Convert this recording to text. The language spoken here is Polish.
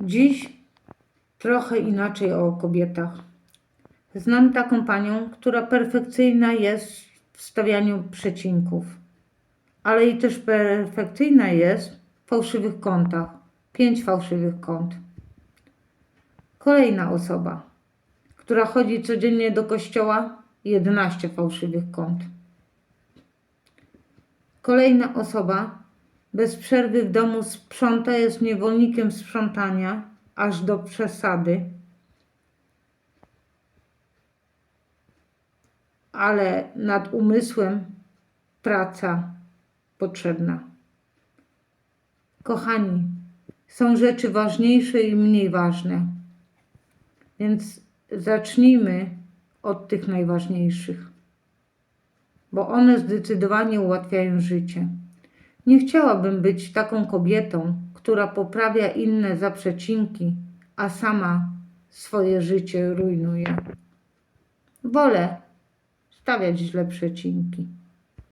Dziś trochę inaczej o kobietach. Znam taką panią, która perfekcyjna jest w stawianiu przecinków, ale i też perfekcyjna jest w fałszywych kątach. Pięć fałszywych kąt. Kolejna osoba, która chodzi codziennie do kościoła, 11 fałszywych kąt. Kolejna osoba bez przerwy w domu sprząta, jest niewolnikiem sprzątania, aż do przesady. Ale nad umysłem praca potrzebna. Kochani, są rzeczy ważniejsze i mniej ważne. Więc zacznijmy od tych najważniejszych, bo one zdecydowanie ułatwiają życie. Nie chciałabym być taką kobietą, która poprawia inne za przecinki, a sama swoje życie rujnuje. Wolę stawiać źle przecinki.